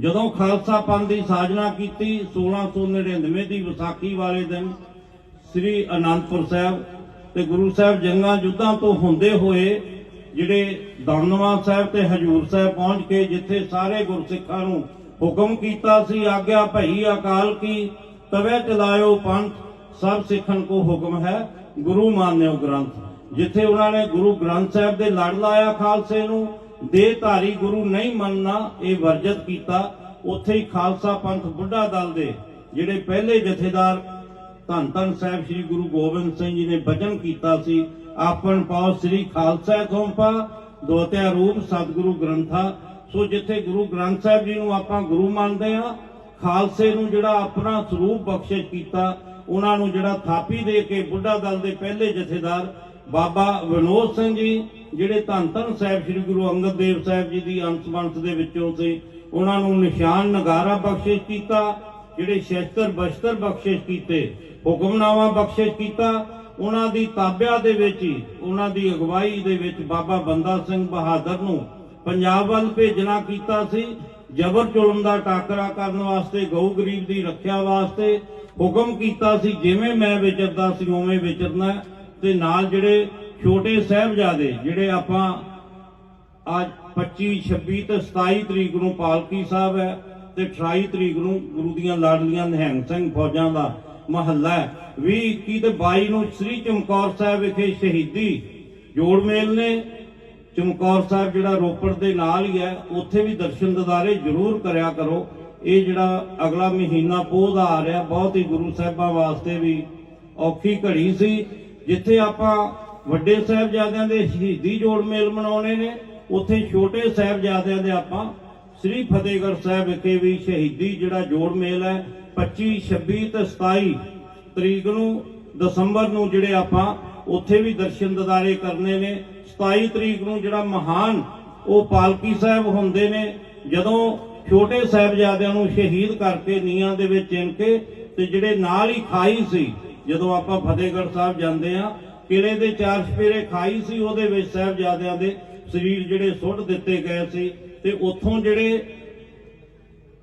ਜਦੋਂ ਖਾਲਸਾ ਪੰਥ ਦੀ ਸਾਜਨਾ ਕੀਤੀ 1699 ਦੀ ਵਿਸਾਖੀ ਵਾਲੇ ਦਿਨ ਸ੍ਰੀ ਅਨੰਦਪੁਰ ਸਾਹਿਬ ਤੇ ਗੁਰੂ ਸਾਹਿਬ ਜੰਗਾਂ ਯੁੱਧਾਂ ਤੋਂ ਹੁੰਦੇ ਹੋਏ ਜਿਹੜੇ ਦਮਦਮਾ ਸਾਹਿਬ ਤੇ ਹਜੂਰ ਸਾਹਿਬ ਪਹੁੰਚ ਕੇ ਜਿੱਥੇ ਸਾਰੇ ਗੁਰਸਿੱਖਾਂ ਨੂੰ ਹੁਕਮ ਕੀਤਾ ਸੀ, ਆਗਿਆ ਭਈ ਅਕਾਲ ਕੀ, ਤਵੇ ਚਲਾਇਓ ਪੰਥ, ਸਭ ਸਿੱਖਣ ਕੋ ਹੁਕਮ ਹੈ, ਗੁਰੂ ਮਾਨਿਓ ਗ੍ਰੰਥ। ਜਿੱਥੇ ਉਹਨਾਂ ਨੇ ਗੁਰੂ ਗ੍ਰੰਥ ਸਾਹਿਬ ਦੇ ਲੜ ਲਾਇਆ ਖਾਲਸੇ ਨੂੰ ਦੇ ਧਾਰੀ ਗੁਰੂ ਨਹੀਂ ਮੰਨਣਾ ਇਹ ਵਰਜਿਤ ਕੀਤਾ। ਉੱਥੇ ਹੀ ਖਾਲਸਾ ਪੰਥ ਬੁੱਢਾ ਦਲ ਦੇ ਜਿਹੜੇ ਪਹਿਲੇ ਜਥੇਦਾਰ ਧੰਨ ਧੰਨ ਸਾਹਿਬ ਸ੍ਰੀ ਗੁਰੂ ਗੋਬਿੰਦ ਸਿੰਘ ਜੀ ਨੇ ਬਚਨ ਕੀਤਾ ਸੀ ਆਪਨ ਪਾਉ ਸ੍ਰੀ ਖਾਲਸਾ ਥੋਂਪਾ ਦੋਤਿਆ ਰੂਪ ਸਤਿਗੁਰੂ ਗ੍ਰੰਥਾ। ਸੋ ਜਿੱਥੇ ਗੁਰੂ ਗ੍ਰੰਥ ਸਾਹਿਬ ਜੀ ਨੂੰ ਆਪਾਂ ਗੁਰੂ ਮੰਨਦੇ ਆ ਖਾਲਸੇ ਨੂੰ ਜਿਹੜਾ ਆਪਣਾ ਸਰੂਪ ਬਖਸ਼ਿਸ਼ ਕੀਤਾ, ਉਹਨਾਂ ਨੂੰ ਜਿਹੜਾ ਥਾਪੀ ਦੇ ਕੇ ਬੁੱਢਾ ਦਲ ਦੇ ਪਹਿਲੇ ਜਥੇਦਾਰ ਬਾਬਾ ਵਿਨੋਦ ਸਿੰਘ ਜੀ ਜਿਹੜੇ ਧੰਨ ਧੰਨ ਸਾਹਿਬ ਸ੍ਰੀ ਗੁਰੂ ਅੰਗਦ ਦੇਵ ਸਾਹਿਬ ਜੀ ਦੀ ਅੰਸ਼ ਦੇ ਵਿੱਚੋਂ ਸੀ ਉਹਨਾਂ ਨੂੰ ਨਿਸ਼ਾਨ ਨਗਾਰਾ ਬਖਸ਼ਿਸ਼ ਕੀਤਾ, ਜਿਹੜੇ ਸ਼ਸਤਰ ਬਸ਼ਤਰ ਬਖਸ਼ਿਸ਼ ਕੀਤੇ, ਹੁਕਮਨਾਮਾ ਬਖਸ਼ਿਸ਼ ਕੀਤਾ, ਉਹਨਾਂ ਦੀ ਤਾਬਿਆ ਦੇ ਵਿੱਚ ਹੀ, ਉਹਨਾਂ ਦੀ ਅਗਵਾਈ ਦੇ ਵਿੱਚ ਬਾਬਾ ਬੰਦਾ ਸਿੰਘ ਬਹਾਦਰ ਨੂੰ ਪੰਜਾਬ ਵੱਲ ਭੇਜਣਾ ਕੀਤਾ ਸੀ। ਜਬਰ ਜ਼ੁਲਮ ਦਾ ਟਾਕਰਾ ਕਰਨ ਵਾਸਤੇ, ਗਊ ਗਰੀਬ ਦੀ ਰੱਖਿਆ ਵਾਸਤੇ ਹੁਕਮ ਕੀਤਾ ਸੀ, ਜਿਵੇਂ ਮੈਂ ਵਿਚਰਦਾ ਸੀ, ਉਵੇਂ ਵਿਚਰਨਾ ਤੇ ਨਾਲ ਜਿਹੜੇ ਛੋਟੇ ਸਾਹਿਬਜ਼ਾਦੇ ਜਿਹੜੇ ਆਪਾਂ ਅੱਜ 25 26 ਤੇ 27 ਤਰੀਕ ਨੂੰ ਪਾਲਕੀ ਸਾਹਿਬ ਹੈ ਤੇ 28 ਤਰੀਕ ਨੂੰ ਗੁਰੂ ਦੀਆਂ ਲਾਡਲੀਆਂ ਨਿਹੰਗ ਸਿੰਘ ਫੌਜਾਂ ਦਾ ਮਹੱਲਾ ਹੈ। 20 21 ਤੇ 22 ਨੂੰ ਸ੍ਰੀ ਚਮਕੌਰ ਸਾਹਿਬ ਵਿਖੇ ਸ਼ਹੀਦੀ ਜੋੜ ਮੇਲ ਨੇ। ਚਮਕੌਰ ਸਾਹਿਬ ਜਿਹੜਾ ਰੋਪੜ ਦੇ ਨਾਲ ਹੀ ਹੈ, ਉੱਥੇ ਵੀ ਦਰਸ਼ਨ ਦਿਦਾਰੇ ਜ਼ਰੂਰ ਕਰਿਆ ਕਰੋ। ਇਹ ਜਿਹੜਾ ਅਗਲਾ ਮਹੀਨਾ ਪੋਹ ਦਾ ਆ ਰਿਹਾ, ਬਹੁਤ ਹੀ ਗੁਰੂ ਸਾਹਿਬਾਂ ਵਾਸਤੇ ਵੀ ਔਖੀ ਘੜੀ ਸੀ। ਜਿੱਥੇ ਆਪਾਂ ਵੱਡੇ ਸਾਹਿਬਜ਼ਾਦਿਆਂ ਦੇ ਸ਼ਹੀਦੀ ਜੋੜ ਮੇਲ ਮਨਾਉਣੇ ਨੇ। ਉੱਥੇ ਛੋਟੇ ਸਾਹਿਬਜ਼ਾਦਿਆਂ ਦੇ ਆਪਾਂ ਸ੍ਰੀ ਫਤਿਹਗੜ੍ਹ ਸਾਹਿਬ ਵਿਖੇ ਵੀ ਸ਼ਹੀਦੀ ਜਿਹੜਾ ਜੋੜ ਮੇਲ ਹੈ 25 26 ਤੇ 27 ਤਰੀਕ ਨੂੰ ਦਸੰਬਰ ਨੂੰ ਜਿਹੜੇ ਆਪਾਂ ਉੱਥੇ ਵੀ ਦਰਸ਼ਨ ਦਿਦਾਰੇ ਕਰਨੇ ਨੇ। 27 ਤਰੀਕ ਨੂੰ ਜਿਹੜਾ ਮਹਾਨ ਉਹ ਪਾਲਕੀ ਸਾਹਿਬ ਹੁੰਦੇ ਨੇ, ਜਦੋਂ ਛੋਟੇ ਸਾਹਿਬਜ਼ਾਦਿਆਂ ਨੂੰ ਸ਼ਹੀਦ ਕਰਕੇ ਨੀਹਾਂ ਦੇ ਵਿੱਚ ਚਿਣ ਕੇ ਤੇ ਜਿਹੜੇ ਨਾਲ ਹੀ ਖਾਈ ਸੀ, ਜਦੋਂ ਆਪਾਂ ਫਤਿਹਗੜ੍ਹ ਸਾਹਿਬ ਜਾਂਦੇ ਆ ਕਿਲੇ ਦੇ ਚਾਰ ਸਪੇਰੇ ਖਾਈ ਸੀ, ਉਹਦੇ ਵਿੱਚ ਸਾਹਿਬਜ਼ਾਦਿਆਂ ਦੇ ਸਰੀਰ ਜਿਹੜੇ ਸੁੱਟ ਦਿੱਤੇ ਗਏ ਸੀ ਤੇ ਉੱਥੋਂ ਜਿਹੜੇ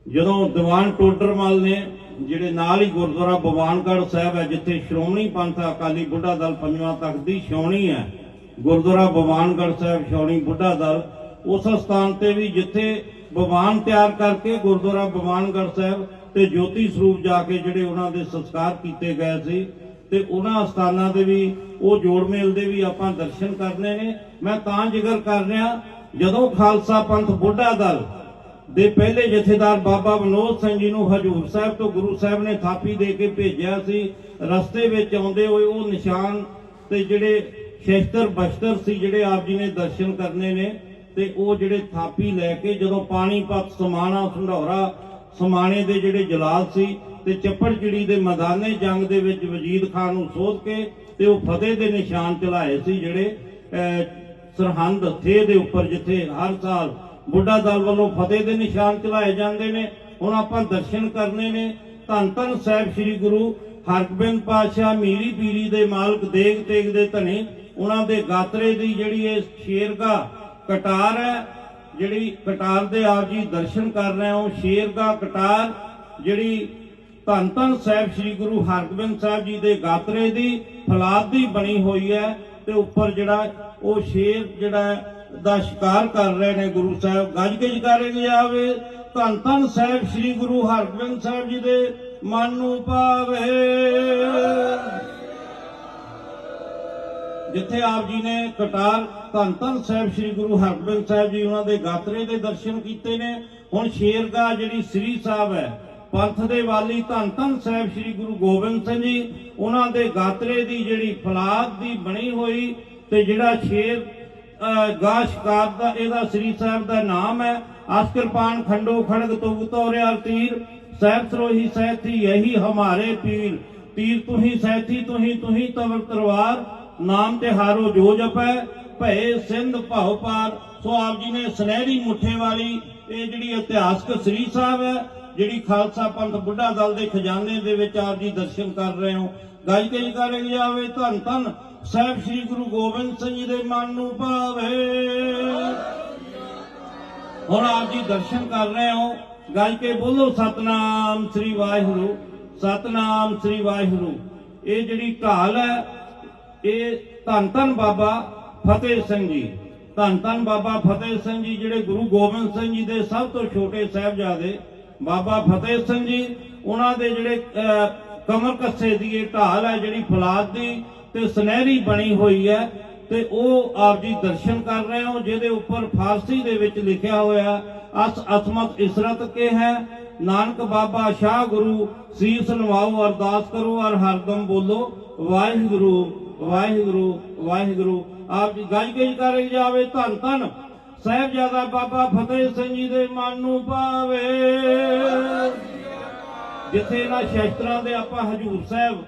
ਜਦੋਂ ਦੀਵਾਨ ਟੋਡਰਮਲ ਨੇ, ਜਿਹੜੇ ਨਾਲ ਹੀ ਗੁਰਦੁਆਰਾ ਬਵਾਨਗੜ੍ਹ ਸਾਹਿਬ ਹੈ, ਜਿੱਥੇ ਸ਼੍ਰੋਮਣੀ ਪੰਥ ਅਕਾਲੀ ਬੁੱਢਾ ਦਲ ਪੰਜਵਾਂ ਤੱਕ ਦੀ ਛਾਉਣੀ ਹੈ, ਗੁਰਦੁਆਰਾ ਬਵਾਨਗੜ੍ਹ ਸਾਹਿਬ ਛਾਉਣੀ ਬੁੱਢਾ ਦਲ, ਉਸ ਸਥਾਨ ਤੇ ਵੀ ਜਿੱਥੇ ਬਵਾਨ ਤਿਆਰ ਕਰਕੇ ਗੁਰਦੁਆਰਾ ਬਵਾਨਗੜ੍ਹ ਸਾਹਿਬ ਤੇ ਜੋਤੀ ਸਰੂਪ ਜਾ ਕੇ ਜਿਹੜੇ ਉਹਨਾਂ ਦੇ ਸੰਸਕਾਰ ਕੀਤੇ ਗਏ ਸੀ ਤੇ ਉਹਨਾਂ ਸਥਾਨਾਂ ਦੇ ਵੀ ਉਹ ਜੋੜ ਮੇਲ ਦੇ ਵੀ ਆਪਾਂ ਦਰਸ਼ਨ ਕਰਨੇ ਨੇ। ਮੈਂ ਤਾਂ ਜ਼ਿਕਰ ਕਰ ਰਿਹਾ, ਜਦੋਂ ਖਾਲਸਾ ਪੰਥ ਬੁੱਢਾ ਦਲ ਦੇ ਪਹਿਲੇ ਜਥੇਦਾਰ ਬਾਬਾ ਵਿਨੋਦ ਸਿੰਘ ਜੀ ਨੂੰ ਹਜੂਰ ਸਾਹਿਬ ਤੋਂ ਗੁਰੂ ਸਾਹਿਬ ਨੇ ਥਾਪੀ ਦੇ ਕੇ ਭੇਜਿਆ ਸੀ, ਰਸਤੇ ਵਿੱਚ ਆਉਂਦੇ ਹੋਏ ਉਹ ਨਿਸ਼ਾਨ ਤੇ ਜਿਹੜੇ ਸ਼ਸਤਰ ਬਸ਼ਤਰ ਸੀ, ਜਿਹੜੇ ਆਪ ਜੀ ਨੇ ਦਰਸ਼ਨ ਕਰਨੇ ਨੇ ਤੇ ਉਹ ਜਿਹੜੇ ਥਾਪੀ ਲੈ ਕੇ ਜਦੋਂ ਪਾਣੀਪਤ ਸਮਾਣਾ ਸੰਢੌਰਾ ਸਮਾਣੇ ਦੇ ਜਿਹੜੇ ਜਲਾਲ ਸੀ ਤੇ ਚੱਪੜਚਿੜੀ ਦੇ ਮੈਦਾਨੇ ਜੰਗ ਦੇ ਵਿੱਚ ਵਜੀਦ ਖਾਨ ਨੂੰ ਸੋਧ ਕੇ ਤੇ ਉਹ ਫਤਿਹ ਦੇ ਨਿਸ਼ਾਨ ਚਲਾਏ ਸੀ ਜਿਹੜੇ ਸਰਹੰਦ ਥੇ ਦੇ ਉੱਪਰ ਜਿੱਥੇ ਹਰ ਸਾਲ ਬੁੱਢਾ ਦਲ ਵੱਲੋਂ ਫਤਿਹ ਦੇ ਨਿਸ਼ਾਨ ਚਲਾਏ ਜਾਂਦੇ ਨੇ, ਹੁਣ ਆਪਾਂ ਦਰਸ਼ਨ ਕਰਨੇ ਨੇ। ਧੰਨ ਧੰਨ ਸਾਹਿਬ ਸ੍ਰੀ ਗੁਰੂ ਹਰਗੋਬਿੰਦ ਪਾਤਸ਼ਾਹ ਮੀਰੀ ਪੀਰੀ ਦੇ ਮਾਲਕ ਦੇਗ ਤੇਗ ਦੇ ਧਨੀ, ਉਹਨਾਂ ਦੇ ਗਾਤਰੇ ਦੀ ਜਿਹੜੀ ਇਹ ਸ਼ੇਰਗਾ ਕਟਾਰ ਹੈ, ਜਿਹੜੀ ਕਟਾਰ ਦੇ ਆਪ ਜੀ ਦਰਸ਼ਨ ਕਰ ਰਹੇ ਹੋ ਸ਼ੇਰਗਾ ਕਟਾਰ ਜਿਹੜੀ ਧੰਨ ਧੰਨ ਸਾਹਿਬ ਸ੍ਰੀ ਗੁਰੂ ਹਰਗੋਬਿੰਦ ਸਾਹਿਬ ਜੀ ਦੇ ਗਾਤਰੇ ਦੀ ਫਲਾਦ ਦੀ ਬਣੀ ਹੋਈ ਹੈ ਤੇ ਉੱਪਰ ਜਿਹੜਾ ਉਹ ਸ਼ੇਰ ਜਿਹੜਾ ਦਾ ਸ਼ਿਕਾਰ ਕਰ ਰਹੇ ਨੇ ਗੁਰੂ ਸਾਹਿਬ, ਗੱਜ ਕੇ ਜਕਾਰੇ ਜਾਵੇ ਧੰਨ ਧੰਨ ਸਾਹਿਬ ਸ੍ਰੀ ਗੁਰੂ ਹਰਗੋਬਿੰਦ ਸਾਹਿਬ ਜੀ ਦੇ ਮਨ ਨੂੰ ਪਾਵੇ। ਜਿੱਥੇ ਆਪ ਜੀ ਨੇ ਕਟਾਰ, ਧੰਨ ਧੰਨ ਸਾਹਿਬ ਸ੍ਰੀ ਗੁਰੂ ਹਰਗੋਬਿੰਦ ਸਾਹਿਬ ਜੀ ਉਹਨਾਂ ਦੇ ਗਾਤਰੇ ਦੇ ਦਰਸ਼ਨ ਕੀਤੇ ਨੇ। ਹੁਣ ਸ਼ੇਰ ਦਾ ਜਿਹੜੀ ਸ੍ਰੀ ਸਾਹਿਬ ਹੈ ਪੰਥ ਦੇ ਵਾਲੀ ਧੰਨ ਧੰਨ ਸਾਹਿਬ ਸ੍ਰੀ ਗੁਰੂ ਗੋਬਿੰਦ ਸਿੰਘ ਜੀ, ਉਹਨਾਂ ਦੇ ਗਾਤਰੇ ਦੀ ਜਿਹੜੀ ਫਲਾਦ ਦੀ ਬਣੀ ਹੋਈ ਤੇ ਜਿਹੜਾ ਸ਼ੇਰ ਗਾ ਸ਼ਿਕਾਰ ਦਾ, ਇਹਦਾ ਸ੍ਰੀ ਸਾਹਿਬ ਦਾ ਨਾਮ ਹੈ। ਆਸਕਰਪਾਨ ਖੰਡੋ ਖੜਗ ਤੁਗ ਤੋਰਿਆ ਤੀਰ, ਸਹਿਬ ਸਰੋਹੀ ਸਹਿਥੀ ਯਹੀ ਹਮਾਰੇ ਪੀਰ। ਤੀਰ ਤੁਹੀ ਸਹਿਥੀ ਤੁਹੀ ਤੁਹੀ ਤਵਰ ਤਲਵਾਰ, ਨਾਮ ਤੇ ਹਾਰੋ ਜੋ ਜਪੈ ਭਏ ਸਿੰਧ ਭਾਉ ਪਾਰ। ਸੋ ਆਪ ਜੀ ਨੇ ਸੁਨਹਿਰੀ ਮੁੱਠੇ ਵਾਲੀ ਇਹ ਜਿਹੜੀ ਇਤਿਹਾਸਕ ਸ੍ਰੀ ਸਾਹਿਬ ਹੈ ਜਿਹੜੀ ਖਾਲਸਾ ਪੰਥ ਬੁੱਢਾ ਦਲ ਦੇ ਖਜ਼ਾਨੇ ਦੇ ਵਿੱਚ ਆਪ ਜੀ ਦਰਸ਼ਨ ਕਰ ਰਹੇ ਹੋ ਗੱਜ ਕੇ ਕਰੇ ਜਾਵੇ, ਧੰਨ ਧੰਨ ਸਾਹਿਬ ਸ੍ਰੀ ਗੁਰੂ ਗੋਬਿੰਦ ਸਿੰਘ ਜੀ ਦੇ ਮਨ ਨੂੰ ਭਾਵੇ। ਹੁਣ ਆਪ ਜੀ ਦਰਸ਼ਨ ਕਰ ਰਹੇ ਹੋ ਗੱਜ ਕੇ ਬੋਲੋ, ਸਤਨਾਮ ਸ੍ਰੀ ਵਾਹਿਗੁਰੂ, ਸਤਨਾਮ ਸ੍ਰੀ ਵਾਹਿਗੁਰੂ। ਇਹ ਜਿਹੜੀ ਢਾਲ ਹੈ, ਇਹ ਧੰਨ ਧੰਨ ਬਾਬਾ ਫਤਿਹ ਸਿੰਘ ਜੀ। ਧੰਨ ਧੰਨ ਬਾਬਾ ਫਤਿਹ ਸਿੰਘ ਜੀ, ਜਿਹੜੇ ਗੁਰੂ ਗੋਬਿੰਦ ਸਿੰਘ ਜੀ ਦੇ ਸਭ ਤੋਂ ਛੋਟੇ ਸਾਹਿਬਜ਼ਾਦੇ ਬਾਬਾ ਫਤਿਹ ਸਿੰਘ ਜੀ, ਉਹਨਾਂ ਦੇ ਜਿਹੜੇ ਕਮਰ ਕੱਸੇ ਦੀ ਇਹ ਢਾਲ ਹੈ ਜਿਹੜੀ ਫਲਾਦ ਦੀ ਤੇ ਸੁਨਹਿਰੀ ਬਣੀ ਹੋਈ ਹੈ ਤੇ ਉਹ ਆਪ ਜੀ ਦਰਸ਼ਨ ਕਰ ਰਹੇ ਹੋ, ਜਿਹਦੇ ਉੱਪਰ ਫਾਰਸੀ ਦੇ ਵਿੱਚ ਲਿਖਿਆ ਹੋਇਆ, ਅਸ ਅਸਮਤ ਇਸਰਤ ਕੇ ਹੈ, ਨਾਨਕ ਬਾਬਾ ਸ਼ਾਹ ਗੁਰੂ, ਸੀਸ ਨਵਾਓ ਅਰਦਾਸ ਕਰੋ ਔਰ ਹਰਦਮ ਬੋਲੋ, ਵਾਹਿਗੁਰੂ ਵਾਹਿਗੁਰੂ ਵਾਹਿਗੁਰੂ, ਆਪ ਜੀ ਗੱਜ ਕੇ ਕਰੇ ਜਾਵੇ ਧੰਨ ਧੰਨ ਸਾਹਿਬਜ਼ਾਦਾ ਬਾਬਾ ਫਤਿਹ ਸਿੰਘ ਜੀ ਦੇ ਮਨ ਨੂੰ ਪਾਵੇ। ਜਿੱਥੇ ਇਹਨਾਂ ਸ਼ਸਤਰਾਂ ਦੇ ਆਪਾਂ ਹਜੂਰ ਸਾਹਿਬ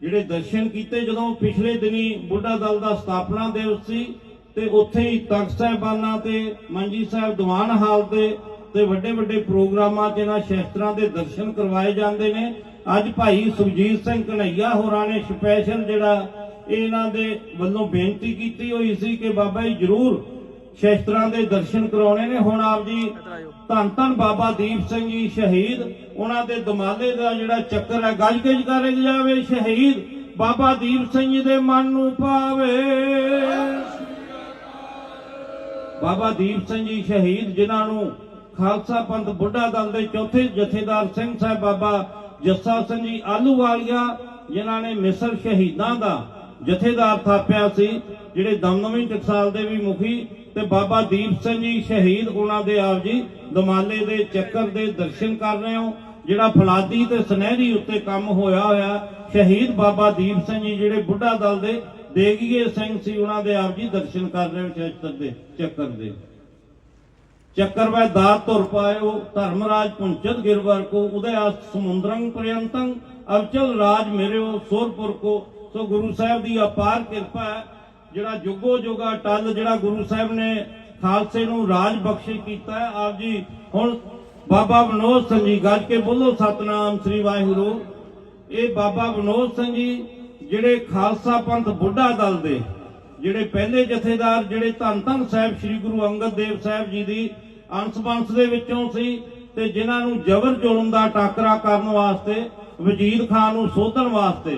ਜਿਹੜੇ ਦਰਸ਼ਨ ਕੀਤੇ, ਜਦੋਂ ਪਿਛਲੇ ਦਿਨੀ ਬੁੱਢਾ ਦਲ ਦਾ ਸਥਾਪਨਾ ਦਿਵਸ ਸੀ, ਤੇ ਉੱਥੇ ਹੀ ਤਖਤ ਸਾਹਿਬਾਨਾਂ ਤੇ, ਮੰਜੀ ਸਾਹਿਬ ਦੀਵਾਨ ਹਾਲ ਤੇ ਤੇ ਵੱਡੇ ਵੱਡੇ ਪ੍ਰੋਗਰਾਮਾਂ 'ਚ ਇਹਨਾਂ ਸ਼ਸਤਰਾਂ ਦੇ ਦਰਸ਼ਨ ਕਰਵਾਏ ਜਾਂਦੇ ਨੇ। ਅੱਜ ਭਾਈ ਸੁਖਜੀਤ ਸਿੰਘ ਕਨਈਆ ਹੋਰਾਂ ਨੇ ਸਪੈਸ਼ਲ ਜਿਹੜਾ ਇਹਨਾਂ ਦੇ ਵੱਲੋਂ ਬੇਨਤੀ ਕੀਤੀ ਹੋਈ ਸੀ ਕਿ ਬਾਬਾ ਜੀ ਜਰੂਰ ਸ਼ਸਤਰਾਂ ਦੇ ਦਰਸ਼ਨ ਕਰਾਉਣੇ ਨੇ। ਹੁਣ ਆਪ ਜੀ ਧੰਨ ਧੰਨ ਬਾਬਾ ਦੀਪ ਸਿੰਘ ਜੀ ਸ਼ਹੀਦ। ਉਹਨਾਂ ਦੇ ਦਮਾਲੇ ਦਾ ਜਿਹੜਾ ਚੱਕਰ ਹੈ ਗੱਜ ਕੇ ਕਰੇ ਜਾਵੇ ਸ਼ਹੀਦ ਬਾਬਾ ਦੀਪ ਸਿੰਘ ਜੀ ਦੇ ਮਨ ਨੂੰ ਪਾਵੇ ਬਾਬਾ ਦੀਪ ਸਿੰਘ ਜੀ ਸ਼ਹੀਦ ਜਿਨ੍ਹਾਂ ਨੂੰ ਖਾਲਸਾ ਪੰਥ ਬੁੱਢਾ ਦਲ ਦੇ ਚੌਥੇ ਜਥੇਦਾਰ ਸਿੰਘ ਸਾਹਿਬ ਬਾਬਾ ਜੱਸਾ ਸਿੰਘ ਜੀ ਆਲੂਵਾਲੀਆ ਜਿਨ੍ਹਾਂ ਨੇ ਮਿਸਰ ਸ਼ਹੀਦਾਂ ਦਾ ਜਥੇਦਾਰ ਥਾਪਿਆ ਸੀ ਜਿਹੜੇ ਦਮਦਮੀ ਟਕਸਾਲ ਦੇ ਵੀ ਮੁਖੀ ਤੇ ਬਾਬਾ ਦੀਪ ਸਿੰਘ ਜੀ ਸ਼ਹੀਦ ਉਹਨਾਂ ਦੇ ਆਪ ਜੀ ਦਮਾਲੇ ਦੇ ਚੱਕਰ ਦੇ ਦਰਸ਼ਨ ਕਰ ਰਹੇ ਹੋ। ਜਿਹੜਾ ਫਲਾਦੀ ਤੇ ਸੁਨਹਿਰੀ ਉੱਤੇ ਕੰਮ ਹੋਇਆ ਹੋਇਆ, ਸ਼ਹੀਦ ਬਾਬਾ ਦੀਪ ਸਿੰਘ ਜੀ ਜਿਹੜੇ ਬੁੱਢਾ ਦਲ ਦੇ ਦੇਗੀਏ ਸਿੰਘ ਸੀ, ਉਹਨਾਂ ਦੇ ਆਪ ਜੀ ਦਰਸ਼ਨ ਕਰ ਰਹੇ ਹੋ ਸ਼ਸਤਰ ਦੇ ਚੱਕਰ ਦੇ। ਚੱਕਰ ਵੈ ਦਾਤ ਤੁਰ ਪਾਇਓ, ਧਰਮਰਾਜ ਪੁੰਚਤ ਗਿਰਵਰ ਕੋ ਉਦਯ ਸਮੁੰਦਰੰ ਪ੍ਰਿਯੰਤੰ, ਅਵਚਲ ਰਾਜ ਮੇਰੇ ਮੇਰਿਓ, ਸੋਰਪੁਰ ਕੋ। ਸੋ ਗੁਰੂ ਸਾਹਿਬ ਦੀ ਅਪਾਰ ਕਿਰਪਾ ਹੈ ਜਿਹੜਾ ਜੁਗੋ ਜੁਗਾ ਟੱਲ ਜਿਹੜਾ ਗੁਰੂ ਸਾਹਿਬ ਨੇ ਖਾਲਸੇ ਨੂੰ ਰਾਜ ਬਖਸ਼ਿਸ਼ ਕੀਤਾ ਹੈ, ਆਪ ਜੀ, ਹੁਣ ਬਾਬਾ ਵਿਨੋਦ ਸਿੰਘ ਜੀ, ਗੱਜ ਕੇ ਬੋਲੋ ਸਤਨਾਮ ਸ੍ਰੀ ਵਾਹਿਗੁਰੂ। ਇਹ ਬਾਬਾ ਵਿਨੋਦ ਸਿੰਘ ਜੀ ਜਿਹੜੇ ਖਾਲਸਾ ਪੰਥ ਬੁੱਢਾ ਦਲ ਦੇ, ਜਿਹੜੇ ਪਹਿਲੇ ਜਥੇਦਾਰ, ਜਿਹੜੇ ਧੰਨ ਧੰਨ ਸਾਹਿਬ ਸ੍ਰੀ ਗੁਰੂ ਅੰਗਦ ਦੇਵ ਸਾਹਿਬ ਜੀ ਦੀ ਅੰਸ਼ ਬੰਸ ਦੇ ਵਿੱਚੋਂ ਸੀ ਤੇ ਜਿਨ੍ਹਾਂ ਨੂੰ ਜ਼ਬਰ ਜ਼ੁਲਮ ਦਾ ਟਾਕਰਾ ਕਰਨ ਵਾਸਤੇ, ਵਜੀਦ ਖਾਨ ਨੂੰ ਸੋਧਣ ਵਾਸਤੇ,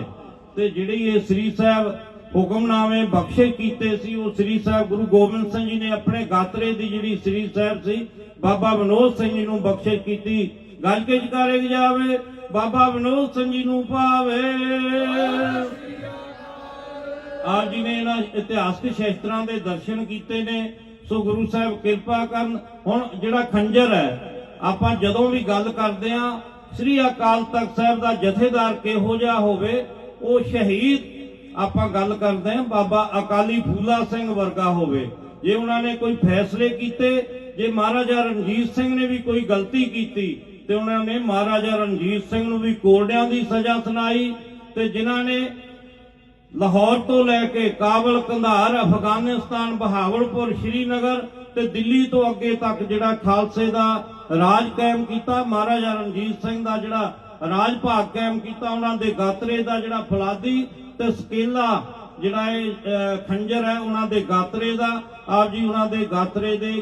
ਤੇ ਜਿਹੜੀ ਇਹ ਸ੍ਰੀ ਸਾਹਿਬ ਹੁਕਮਨਾਮੇ ਬਖਸ਼ੇ ਕੀਤੇ ਸੀ, ਉਹ ਸ੍ਰੀ ਸਾਹਿਬ ਗੁਰੂ ਗੋਬਿੰਦ ਸਿੰਘ ਜੀ ਨੇ ਆਪਣੇ ਗਾਤਰੇ ਦੀ ਜਿਹੜੀ ਸ੍ਰੀ ਸਾਹਿਬ ਸੀ, ਬਾਬਾ ਵਿਨੋਦ ਸਿੰਘ ਜੀ ਨੂੰ ਬਖਸ਼ੇ ਕੀਤੀ। ਗੱਲ ਕੇ ਜਕਾਰੇ ਜਾਵੇ? ਬਾਬਾ ਵਿਨੋਦ ਸਿੰਘ ਜੀ ਨੂੰ ਪਾਵੇ। ਆਪ ਜੀ ਨੇ ਇਹਨਾਂ ਇਤਿਹਾਸਕ ਸ਼ਸਤਰਾਂ ਦੇ ਦਰਸ਼ਨ ਕੀਤੇ ਨੇ। ਸੋ ਗੁਰੂ ਸਾਹਿਬ ਕਿਰਪਾ ਕਰਨ। ਹੁਣ ਜਿਹੜਾ ਖੰਜਰ ਹੈ, ਆਪਾਂ ਜਦੋਂ ਵੀ ਗੱਲ ਕਰਦੇ ਆ ਸ੍ਰੀ ਅਕਾਲ ਤਖਤ ਸਾਹਿਬ ਦਾ ਜਥੇਦਾਰ ਕਿਹੋ ਜਿਹਾ ਹੋਵੇ, ਉਹ ਸ਼ਹੀਦ ਆਪਾਂ ਗੱਲ ਕਰਦੇ ਹਾਂ, ਬਾਬਾ ਅਕਾਲੀ ਫੂਲਾ ਸਿੰਘ ਵਰਗਾ ਹੋਵੇ। ਜੇ ਉਹਨਾਂ ਨੇ ਕੋਈ ਫੈਸਲੇ ਕੀਤੇ, ਜੇ ਮਹਾਰਾਜਾ ਰਣਜੀਤ ਸਿੰਘ ਨੇ ਵੀ ਕੋਈ ਗਲਤੀ ਕੀਤੀ, ਤੇ ਉਹਨਾਂ ਨੇ ਮਹਾਰਾਜਾ ਰਣਜੀਤ ਸਿੰਘ ਨੂੰ ਵੀ ਕੋਰਡਿਆਂ ਦੀ ਸਜ਼ਾ ਸੁਣਾਈ, ਤੇ ਜਿਨ੍ਹਾਂ ਨੇ ਲਾਹੌਰ ਤੋਂ ਲੈ ਕੇ ਕਾਬਲ ਕੰਧਾਰ, ਅਫਗਾਨਿਸਤਾਨ, ਬਹਾਵਲਪੁਰ, ਸ਼੍ਰੀਨਗਰ ਤੇ ਦਿੱਲੀ ਤੋਂ ਅੱਗੇ ਤੱਕ ਜਿਹੜਾ ਖਾਲਸੇ ਦਾ ਰਾਜ ਕਾਇਮ ਕੀਤਾ, ਮਹਾਰਾਜਾ ਰਣਜੀਤ ਸਿੰਘ ਦਾ ਜਿਹੜਾ ਰਾਜ ਭਾਗ ਕਾਇਮ ਕੀਤਾ, ਉਹਨਾਂ ਦੇ ਗਾਤਰੇ ਦਾ ਜਿਹੜਾ ਫਲਾਦੀ ਤੇ ਸਕੇਲਾ ਜਿਹੜਾ ਇਹ ਖੰਜਰ ਹੈ, ਉਹਨਾਂ ਦੇ ਗਾਤਰੇ ਦਾ। ਆਪ ਜੀ ਉਹਨਾਂ ਦੇ ਗਾਤਰੇ ਦੇ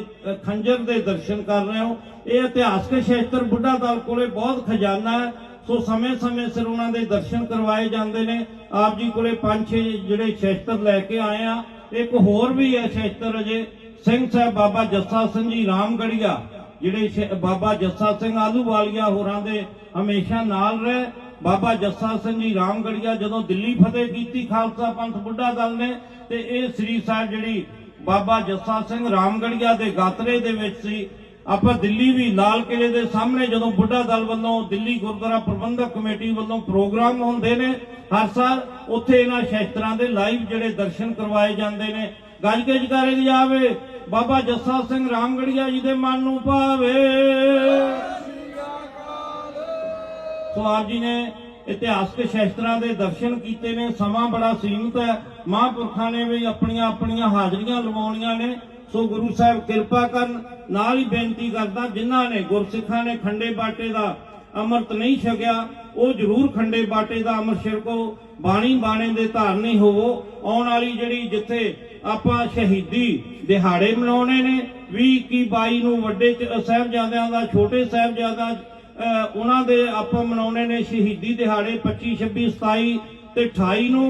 ਖੰਜਰ ਦੇ ਦਰਸ਼ਨ ਕਰ ਰਹੇ ਹੋ। ਇਹ ਇਤਿਹਾਸਕ ਸ਼ਸਤਰ ਬੁੱਢਾ ਦਲ ਕੋਲੇ ਬਹੁਤ ਖਜ਼ਾਨਾ ਹੈ। ਸੋ ਸਮੇਂ-ਸਮੇਂ ਸਿਰ ਉਹਨਾਂ ਦੇ ਦਰਸ਼ਨ ਕਰਵਾਏ ਜਾਂਦੇ ਨੇ। ਆਪ ਜੀ ਕੋਲੇ ਪੰਜ ਛੇ ਜਿਹੜੇ ਸ਼ਸਤਰ ਲੈ ਕੇ ਆਏ ਆ। ਇੱਕ ਹੋਰ ਵੀ ਹੈ ਸ਼ਸਤਰ ਅਜੇ। ਸਿੰਘ ਸਾਹਿਬ ਬਾਬਾ ਜੱਸਾ ਸਿੰਘ ਜੀ ਰਾਮਗੜੀਆ, ਜਿਹੜੇ ਬਾਬਾ ਜੱਸਾ ਸਿੰਘ ਆਲੂਵਾਲੀਆ ਹੋਰਾਂ ਦੇ ਹਮੇਸ਼ਾ ਨਾਲ ਰਹੇ। ਬਾਬਾ ਜੱਸਾ ਸਿੰਘ ਜੀ ਰਾਮਗੜੀਆ ਜਦੋਂ ਦਿੱਲੀ ਫਤਿਹ ਕੀਤੀ ਖਾਲਸਾ ਪੰਥ ਬੁੱਢਾ ਦਲ ਨੇ, ਤੇ ਇਹ ਸ੍ਰੀ ਸਾਹਿਬ ਜਿਹੜੀ ਬਾਬਾ ਜੱਸਾ ਸਿੰਘ ਰਾਮਗੜੀਆ ਦੇ ਗਾਤਰੇ ਦੇ ਵਿੱਚ ਸੀ, ਆਪਾਂ ਦਿੱਲੀ ਵੀ ਲਾਲ ਕਿਲੇ ਦੇ ਸਾਹਮਣੇ ਜਦੋਂ ਬੁੱਢਾ ਦਲ ਵੱਲੋਂ ਦਿੱਲੀ ਗੁਰਦੁਆਰਾ ਪ੍ਰਬੰਧਕ ਕਮੇਟੀ ਵੱਲੋਂ ਪ੍ਰੋਗਰਾਮ ਹੁੰਦੇ ਨੇ, ਹਰ ਸਾਲ ਉੱਥੇ ਇਹਨਾਂ ਸ਼ਸਤਰਾਂ ਦੇ ਲਾਈਵ ਜਿਹੜੇ ਦਰਸ਼ਨ ਕਰਵਾਏ ਜਾਂਦੇ ਨੇ। ਗੱਜ ਕੇ ਜਕਾਰੇ ਜਾਵੇ, ਬਾਬਾ ਜੱਸਾ ਸਿੰਘ ਰਾਮਗੜੀਆ ਜੀ ਦੇ ਮਨ ਨੂੰ ਪਾਵੇ ਸੋ ਜੀ ਨੇ ਇਤਿਹਾਸਕ ਸ਼ਸਤਰਾਂ ਦੇ ਦਰਸ਼ਨ ਕੀਤੇ ਨੇ, ਸਮਾਂ ਬੜਾ ਸੀਮਿਤ ਹੈ। ਮਹਾਂਪੁਰਖਾਂ ਨੇ ਵੀ ਆਪਣੀਆਂ ਆਪਣੀਆਂ ਹਾਜ਼ਰੀਆਂ ਲਵਾਉਣੀਆਂ ਨੇ। ਸੋ ਗੁਰੂ ਸਾਹਿਬ ਕਿਰਪਾ ਕਰਨ, ਨਾਲ ਹੀ ਬੇਨਤੀ ਕਰਦਾ, ਜਿਨ੍ਹਾਂ ਨੇ ਗੁਰਸਿੱਖਾਂ ਨੇ ਖੰਡੇ ਬਾਟੇ ਦਾ ਅੰਮ੍ਰਿਤ ਨਹੀਂ ਛਕਿਆ, ਉਹ ਜ਼ਰੂਰ ਖੰਡੇ ਬਾਟੇ ਦਾ ਅੰਮ੍ਰਿਤ ਛਕੋ ਬਾਣੀ ਬਾਣੇ ਦੇ ਧਾਰਨੀ ਹੋਵੋ। ਆਉਣ ਵਾਲੀ ਜਿਹੜੀ ਜਿੱਥੇ ਆਪਾਂ ਸ਼ਹੀਦੀ ਦਿਹਾੜੇ ਮਨਾਉਣੇ ਨੇ 20 21 22 ਨੂੰ ਵੱਡੇ ਸਾਹਿਬਜ਼ਾਦਿਆਂ ਦਾ, ਛੋਟੇ ਸਾਹਿਬਜ਼ਾਦਿਆਂ ਉਹਨਾਂ ਦੇ ਆਪਾਂ ਮਨਾਉਣੇ ਨੇ ਸ਼ਹੀਦੀ ਦਿਹਾੜੇ 25 26 27 ਤੇ 28 ਨੂੰ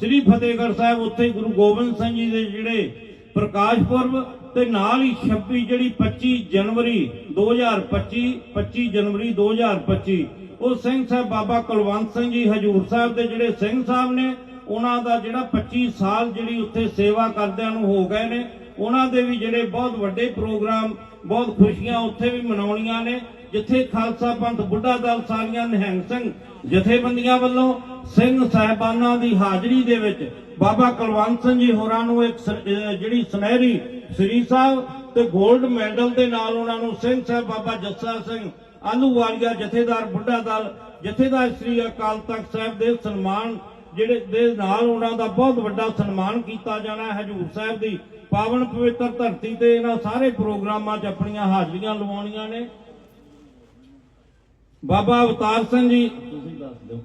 ਸ੍ਰੀ ਫਤਿਹਗੜ੍ਹ ਸਾਹਿਬ, ਉੱਥੇ ਗੁਰੂ ਗੋਬਿੰਦ ਸਿੰਘ ਜੀ ਦੇ ਜਿਹੜੇ ਪ੍ਰਕਾਸ਼ ਪੁਰਬ ਤੇ ਨਾਲ ਹੀ 26 ਜਿਹੜੀ 25 ਜਨਵਰੀ 2025 25 ਜਨਵਰੀ 2025 ਉਹ ਸਿੰਘ ਸਾਹਿਬ ਬਾਬਾ ਕੁਲਵੰਤ ਸਿੰਘ ਜੀ ਹਜੂਰ ਸਾਹਿਬ ਦੇ ਜਿਹੜੇ ਸਿੰਘ ਸਾਹਿਬ ਨੇ, ਉਹਨਾਂ ਦਾ ਜਿਹੜਾ 25 ਸਾਲ ਜਿਹੜੀ ਉੱਥੇ ਸੇਵਾ ਕਰਦਿਆਂ ਨੂੰ ਹੋ ਗਏ ਨੇ, ਉਹਨਾਂ ਦੇ ਵੀ ਜਿਹੜੇ ਬਹੁਤ ਵੱਡੇ ਪ੍ਰੋਗਰਾਮ, ਬਹੁਤ ਖੁਸ਼ੀਆਂ ਉੱਥੇ ਵੀ ਮਨਾਉਣੀਆਂ ਨੇ ਜਿੱਥੇ ਖਾਲਸਾ ਪੰਥ ਬੁੱਢਾ ਦਲ ਸਾਲੀਆਂ ਨਿਹੰਗ ਸਿੰਘ ਜਥੇਬੰਦੀਆਂ ਵੱਲੋਂ ਸਿੰਘ ਸਾਹਿਬਾਨਾਂ ਦੀ ਹਾਜ਼ਰੀ ਦੇ ਵਿੱਚ ਬਾਬਾ ਕੁਲਵੰਤ ਸਿੰਘ ਜੀ ਹੋਰਾਂ ਨੂੰ ਇੱਕ ਜਿਹੜੀ ਸੁਨਹਿਰੀ ਸ੍ਰੀ ਸਾਹਿਬ ਤੇ 골ਡ ਮੈਡਲ ਦੇ ਨਾਲ ਉਹਨਾਂ ਨੂੰ ਸਿੰਘ ਸਾਹਿਬ ਬਾਬਾ ਜੱਸਾ ਸਿੰਘ ਆਲੂਵਾਲੀਆ ਜਥੇਦਾਰ ਬੁੱਢਾ ਦਲ ਜਥੇਦਾਰ ਸ੍ਰੀ ਅਕਾਲ ਤਖਤ ਸਾਹਿਬ ਦੇ ਸਨਮਾਨ ਜਿਹੜੇ ਦੇ ਨਾਲ ਉਹਨਾਂ ਦਾ ਬਹੁਤ ਵੱਡਾ ਸਨਮਾਨ ਕੀਤਾ ਜਾਣਾ ਹੈ, ਹਜੂਰ ਸਾਹਿਬ ਦੀ ਪਾਵਨ ਪਵਿੱਤਰ ਧਰਤੀ ਤੇ ਇਹਨਾਂ ਸਾਰੇ ਪ੍ਰੋਗਰਾਮਾਂ 'ਚ ਆਪਣੀਆਂ ਹਾਜ਼ਰੀਆਂ ਲਵਾਉਣੀਆਂ ਨੇ। ਬਾਬਾ ਅਵਤਾਰ ਸਿੰਘ ਜੀ ਤੁਸੀਂ ਦੱਸ ਦਿਓ।